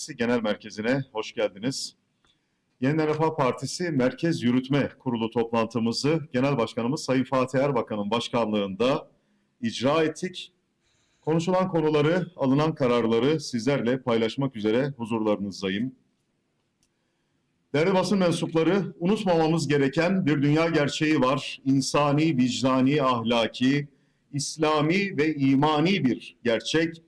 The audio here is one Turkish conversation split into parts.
Partisi Genel Merkezi'ne hoş geldiniz. Yeniden Refah Partisi Merkez Yürütme Kurulu toplantımızı Genel Başkanımız Sayın Fatih Erbakan'ın başkanlığında icra ettik. Konuşulan konuları, alınan kararları sizlerle paylaşmak üzere huzurlarınızdayım. Değerli basın mensupları, unutmamamız gereken bir dünya gerçeği var. İnsani, vicdani, ahlaki, İslami ve imani bir gerçek.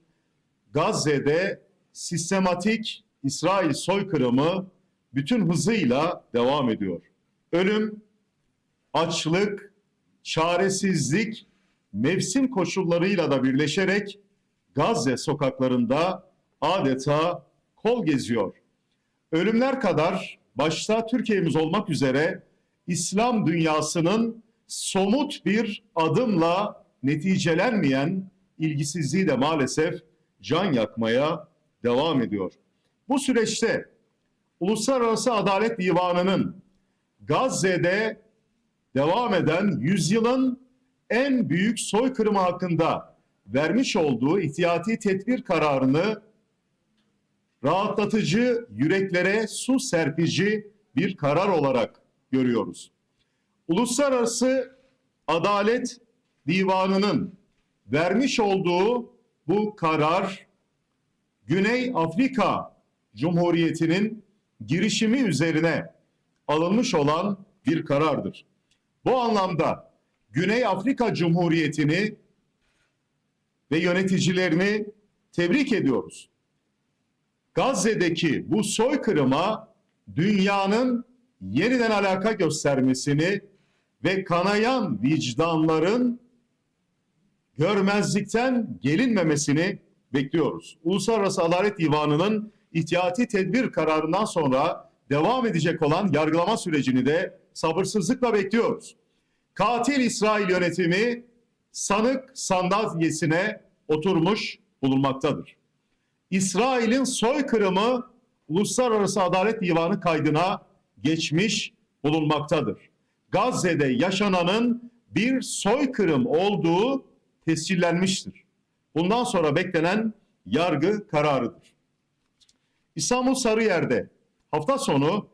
Gazze'de sistematik İsrail soykırımı bütün hızıyla devam ediyor. Ölüm, açlık, çaresizlik, mevsim koşullarıyla da birleşerek Gazze sokaklarında adeta kol geziyor. Ölümler kadar başta Türkiye'miz olmak üzere İslam dünyasının somut bir adımla neticelenmeyen ilgisizliği de maalesef can yakmaya devam ediyor. Bu süreçte Uluslararası Adalet Divanı'nın Gazze'de devam eden yüzyılın en büyük soykırımı hakkında vermiş olduğu ihtiyati tedbir kararını rahatlatıcı, yüreklere su serpici bir karar olarak görüyoruz. Uluslararası Adalet Divanı'nın vermiş olduğu bu karar Güney Afrika Cumhuriyeti'nin girişimi üzerine alınmış olan bir karardır. Bu anlamda Güney Afrika Cumhuriyeti'ni ve yöneticilerini tebrik ediyoruz. Gazze'deki bu soykırıma dünyanın yeniden alaka göstermesini ve kanayan vicdanların görmezlikten gelinmemesini bekliyoruz. Uluslararası Adalet Divanı'nın ihtiyati tedbir kararından sonra devam edecek olan yargılama sürecini de sabırsızlıkla bekliyoruz. Katil İsrail yönetimi sanık sandalyesine oturmuş bulunmaktadır. İsrail'in soykırımı Uluslararası Adalet Divanı kaydına geçmiş bulunmaktadır. Gazze'de yaşananın bir soykırım olduğu tescillenmiştir. Bundan sonra beklenen yargı kararıdır. İstanbul Sarıyer'de hafta sonu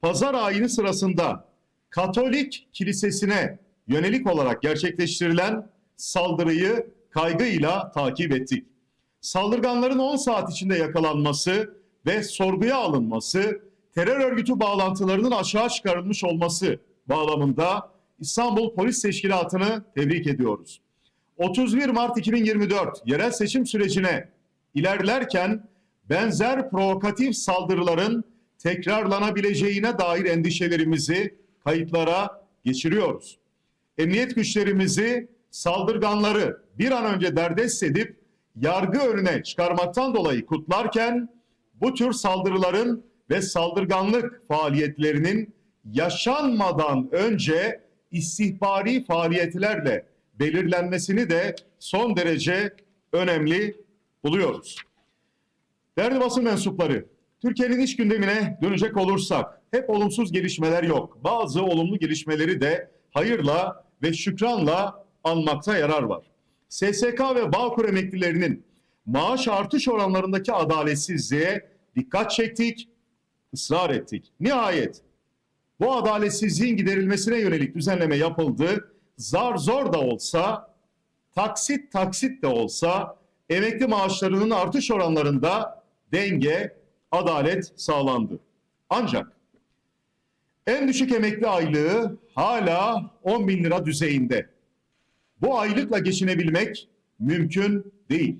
pazar ayini sırasında Katolik kilisesine yönelik olarak gerçekleştirilen saldırıyı kaygıyla takip ettik. Saldırganların 10 saat içinde yakalanması ve sorguya alınması, terör örgütü bağlantılarının aşağı çıkarılmış olması bağlamında İstanbul Polis Teşkilatı'nı tebrik ediyoruz. 31 Mart 2024 yerel seçim sürecine ilerlerken benzer provokatif saldırıların tekrarlanabileceğine dair endişelerimizi kayıtlara geçiriyoruz. Emniyet güçlerimizi saldırganları bir an önce derdest edip yargı önüne çıkarmaktan dolayı kutlarken bu tür saldırıların ve saldırganlık faaliyetlerinin yaşanmadan önce istihbari faaliyetlerle belirlenmesini de son derece önemli buluyoruz. Değerli basın mensupları, Türkiye'nin iç gündemine dönecek olursak hep olumsuz gelişmeler yok. Bazı olumlu gelişmeleri de hayırla ve şükranla anmakta yarar var. SSK ve Bağkur emeklilerinin maaş artış oranlarındaki adaletsizliğe dikkat çektik, ısrar ettik. Nihayet bu adaletsizliğin giderilmesine yönelik düzenleme yapıldı. Zar zor da olsa, taksit taksit de olsa emekli maaşlarının artış oranlarında denge, adalet sağlandı. Ancak en düşük emekli aylığı hala 10 bin lira düzeyinde. Bu aylıkla geçinebilmek mümkün değil.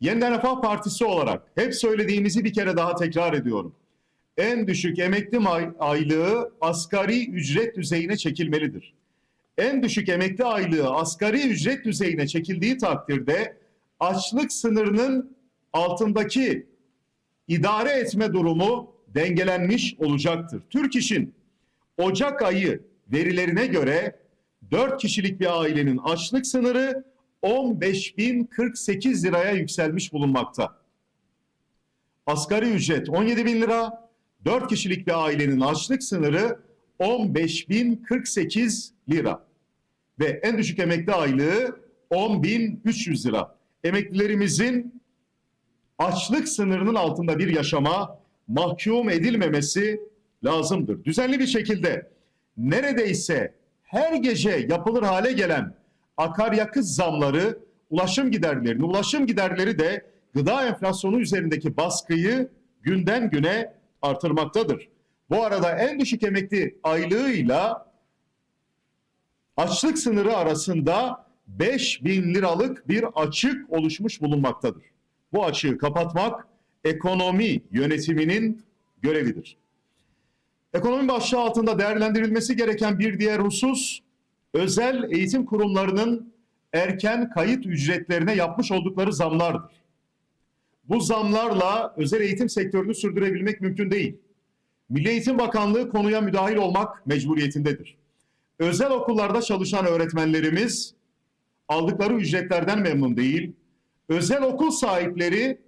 Yeniden Refah Partisi olarak hep söylediğimizi bir kere daha tekrar ediyorum. En düşük emekli aylığı asgari ücret düzeyine çekilmelidir. En düşük emekli aylığı asgari ücret düzeyine çekildiği takdirde açlık sınırının altındaki idare etme durumu dengelenmiş olacaktır. Türk İş'in Ocak ayı verilerine göre 4 kişilik bir ailenin açlık sınırı 15.048 liraya yükselmiş bulunmakta. Asgari ücret 17 bin lira, 4 kişilik bir ailenin açlık sınırı 15.048 lira ve en düşük emekli aylığı 10.300 lira. Emeklilerimizin açlık sınırının altında bir yaşama mahkum edilmemesi lazımdır. Düzenli bir şekilde neredeyse her gece yapılır hale gelen akaryakıt zamları, ulaşım giderlerini, ulaşım giderleri de gıda enflasyonu üzerindeki baskıyı günden güne artırmaktadır. Bu arada en düşük emekli aylığıyla açlık sınırı arasında 5 bin liralık bir açık oluşmuş bulunmaktadır. Bu açığı kapatmak ekonomi yönetiminin görevidir. Ekonomi başlığı altında değerlendirilmesi gereken bir diğer husus, özel eğitim kurumlarının erken kayıt ücretlerine yapmış oldukları zamlardır. Bu zamlarla özel eğitim sektörünü sürdürebilmek mümkün değil. Milli Eğitim Bakanlığı konuya müdahil olmak mecburiyetindedir. Özel okullarda çalışan öğretmenlerimiz aldıkları ücretlerden memnun değil. Özel okul sahipleri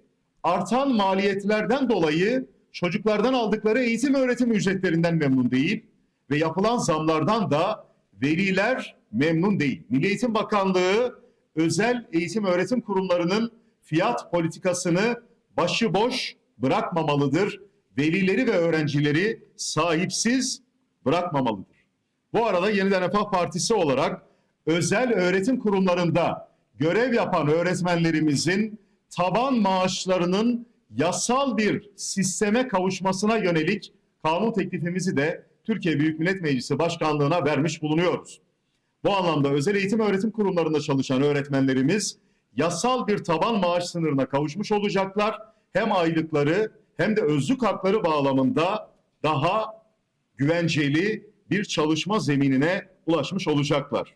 artan maliyetlerden dolayı çocuklardan aldıkları eğitim öğretim ücretlerinden memnun değil ve yapılan zamlardan da veliler memnun değil. Milli Eğitim Bakanlığı özel eğitim öğretim kurumlarının fiyat politikasını başıboş bırakmamalıdır. Velileri ve öğrencileri sahipsiz bırakmamalıdır. Bu arada Yeniden Refah Partisi olarak özel öğretim kurumlarında görev yapan öğretmenlerimizin taban maaşlarının yasal bir sisteme kavuşmasına yönelik kanun teklifimizi de Türkiye Büyük Millet Meclisi Başkanlığı'na vermiş bulunuyoruz. Bu anlamda özel eğitim öğretim kurumlarında çalışan öğretmenlerimiz yasal bir taban maaş sınırına kavuşmuş olacaklar. Hem aylıkları hem de özlük hakları bağlamında daha güvenceli bir çalışma zeminine ulaşmış olacaklar.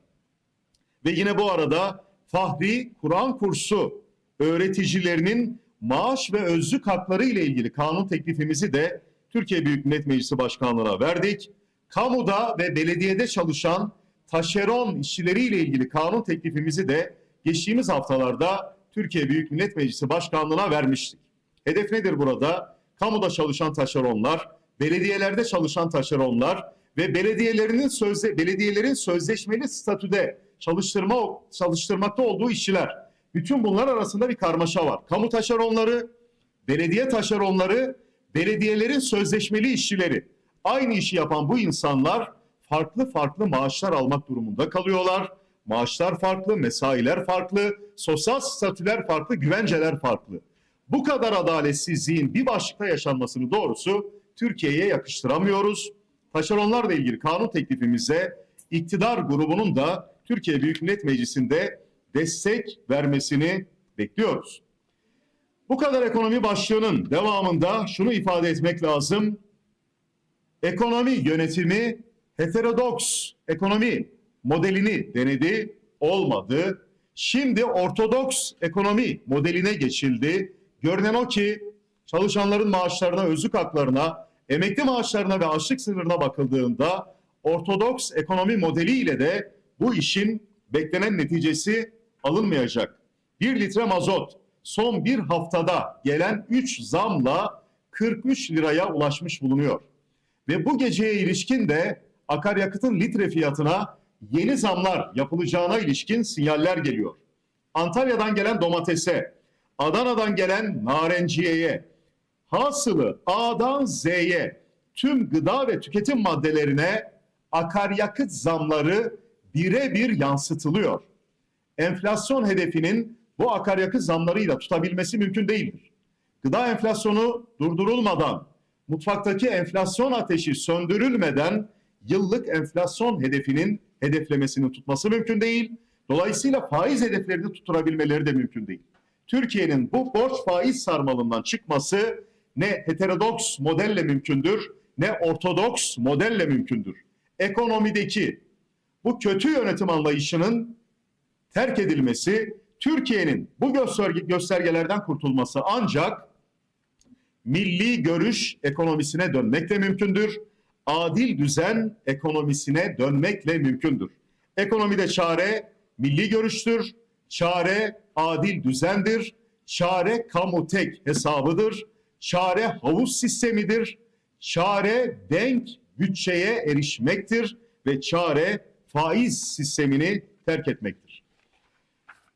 Ve yine bu arada Fahri Kur'an kursu öğreticilerinin maaş ve özlük hakları ile ilgili kanun teklifimizi de Türkiye Büyük Millet Meclisi Başkanlığı'na verdik. Kamuda ve belediyede çalışan taşeron işçileri ile ilgili kanun teklifimizi de geçtiğimiz haftalarda Türkiye Büyük Millet Meclisi Başkanlığı'na vermiştik. Hedef nedir burada? Kamuda çalışan taşeronlar, belediyelerde çalışan taşeronlar ve belediyelerinin sözde belediyelerin sözleşmeli statüde çalıştırma çalıştırmakta olduğu işçiler. Bütün bunlar arasında bir karmaşa var. Kamu taşeronları, belediye taşeronları, belediyelerin sözleşmeli işçileri. Aynı işi yapan bu insanlar farklı farklı maaşlar almak durumunda kalıyorlar. Maaşlar farklı, mesailer farklı, sosyal statüler farklı, güvenceler farklı. Bu kadar adaletsizliğin bir başlıkta yaşanmasını doğrusu Türkiye'ye yakıştıramıyoruz. Taşeronlarla ilgili kanun teklifimize iktidar grubunun da Türkiye Büyük Millet Meclisi'nde destek vermesini bekliyoruz. Bu kadar ekonomi başlığının devamında şunu ifade etmek lazım. Ekonomi yönetimi heterodoks ekonomi modelini denedi, olmadı. Şimdi ortodoks ekonomi modeline geçildi. Görünen o ki çalışanların maaşlarına, özlük haklarına, emekli maaşlarına ve açlık sınırına bakıldığında ortodoks ekonomi modeliyle de bu işin beklenen neticesi alınmayacak. 1 litre mazot son bir haftada gelen 3 zamla 43 liraya ulaşmış bulunuyor. Ve bu geceye ilişkin de akaryakıtın litre fiyatına yeni zamlar yapılacağına ilişkin sinyaller geliyor. Antalya'dan gelen domatese, Adana'dan gelen narenciyeye, hasılı A'dan Z'ye tüm gıda ve tüketim maddelerine akaryakıt zamları birebir yansıtılıyor. Enflasyon hedefinin bu akaryakıt zamlarıyla tutabilmesi mümkün değildir. Gıda enflasyonu durdurulmadan, mutfaktaki enflasyon ateşi söndürülmeden yıllık enflasyon hedefinin hedeflemesini tutması mümkün değil. Dolayısıyla faiz hedeflerini tutturabilmeleri de mümkün değil. Türkiye'nin bu borç faiz sarmalından çıkması ne heterodoks modelle mümkündür ne ortodoks modelle mümkündür. Ekonomideki bu kötü yönetim anlayışının terk edilmesi, Türkiye'nin bu gösterge, göstergelerden kurtulması ancak milli görüş ekonomisine dönmekle mümkündür. Adil düzen ekonomisine dönmekle mümkündür. Ekonomide çare milli görüştür, çare adil düzendir, çare kamu tek hesabıdır, çare havuz sistemidir, çare denk bütçeye erişmektir ve çare faiz sistemini terk etmektir.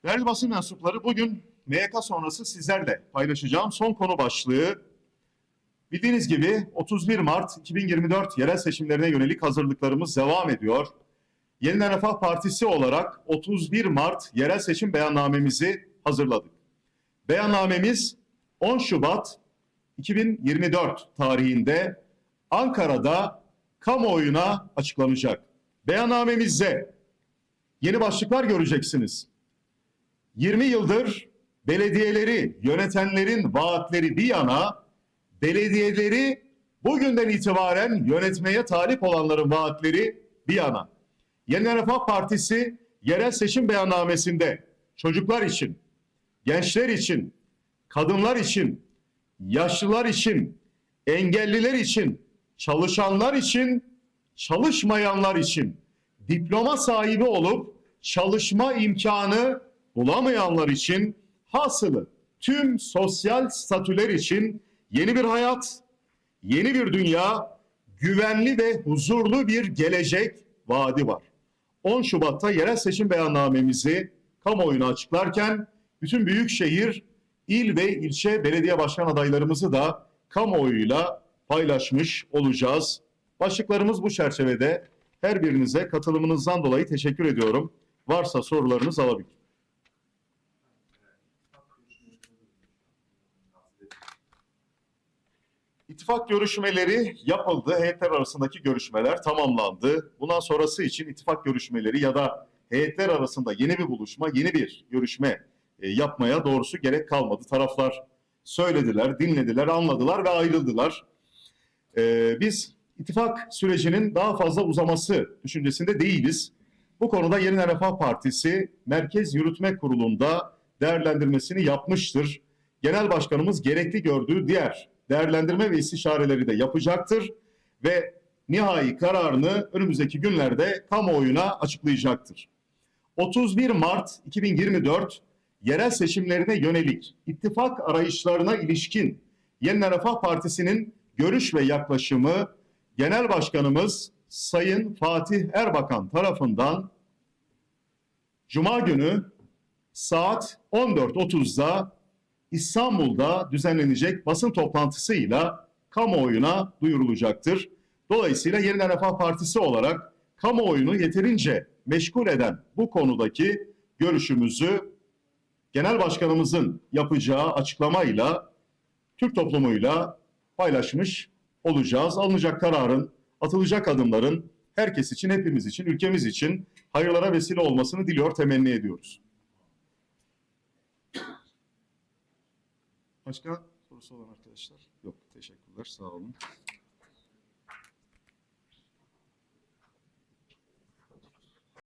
Değerli basın mensupları bugün MYK sonrası sizlerle paylaşacağım son konu başlığı bildiğiniz gibi 31 Mart 2024 yerel seçimlerine yönelik hazırlıklarımız devam ediyor. Yeniden Refah Partisi olarak 31 Mart yerel seçim beyannamemizi hazırladık. Beyannamemiz 10 Şubat 2024 tarihinde Ankara'da kamuoyuna açıklanacak. Beyannamemizde yeni başlıklar göreceksiniz. 20 yıldır belediyeleri yönetenlerin vaatleri bir yana belediyeleri bugünden itibaren yönetmeye talip olanların vaatleri bir yana. Yeniden Refah Partisi yerel seçim beyannamesinde çocuklar için, gençler için, kadınlar için, yaşlılar için, engelliler için, çalışanlar için, çalışmayanlar için, diploma sahibi olup çalışma imkanı bulamayanlar için, hasılı tüm sosyal statüler için yeni bir hayat, yeni bir dünya, güvenli ve huzurlu bir gelecek vaadi var. 10 Şubat'ta yerel seçim beyannamemizi kamuoyuna açıklarken bütün büyükşehir, il ve ilçe belediye başkan adaylarımızı da kamuoyuyla paylaşmış olacağız. Başlıklarımız bu çerçevede. Her birinize katılımınızdan dolayı teşekkür ediyorum. Varsa sorularınız alabilirim. İttifak görüşmeleri yapıldı. Heyetler arasındaki görüşmeler tamamlandı. Bundan sonrası için ittifak görüşmeleri ya da heyetler arasında yeni bir buluşma, yeni bir görüşme e, yapmaya doğrusu gerek kalmadı. Taraflar söylediler, dinlediler, anladılar ve ayrıldılar. E, biz ittifak sürecinin daha fazla uzaması düşüncesinde değiliz. Bu konuda Yeniden Refah Partisi Merkez Yürütme Kurulu'nda değerlendirmesini yapmıştır. Genel Başkanımız gerekli gördüğü diğer değerlendirme ve istişareleri de yapacaktır ve nihai kararını önümüzdeki günlerde kamuoyuna açıklayacaktır. 31 Mart 2024 yerel seçimlerine yönelik ittifak arayışlarına ilişkin Yeniden Refah Partisi'nin görüş ve yaklaşımı Genel Başkanımız Sayın Fatih Erbakan tarafından Cuma günü saat 14.30'da İstanbul'da düzenlenecek basın toplantısıyla kamuoyuna duyurulacaktır. Dolayısıyla Yeniden Refah Partisi olarak kamuoyunu yeterince meşgul eden bu konudaki görüşümüzü Genel Başkanımızın yapacağı açıklamayla Türk toplumuyla paylaşmış olacağız. Alınacak kararın, atılacak adımların herkes için, hepimiz için, ülkemiz için hayırlara vesile olmasını diliyor, temenni ediyoruz. Başka sorusu olan arkadaşlar? Yok, teşekkürler, sağ olun.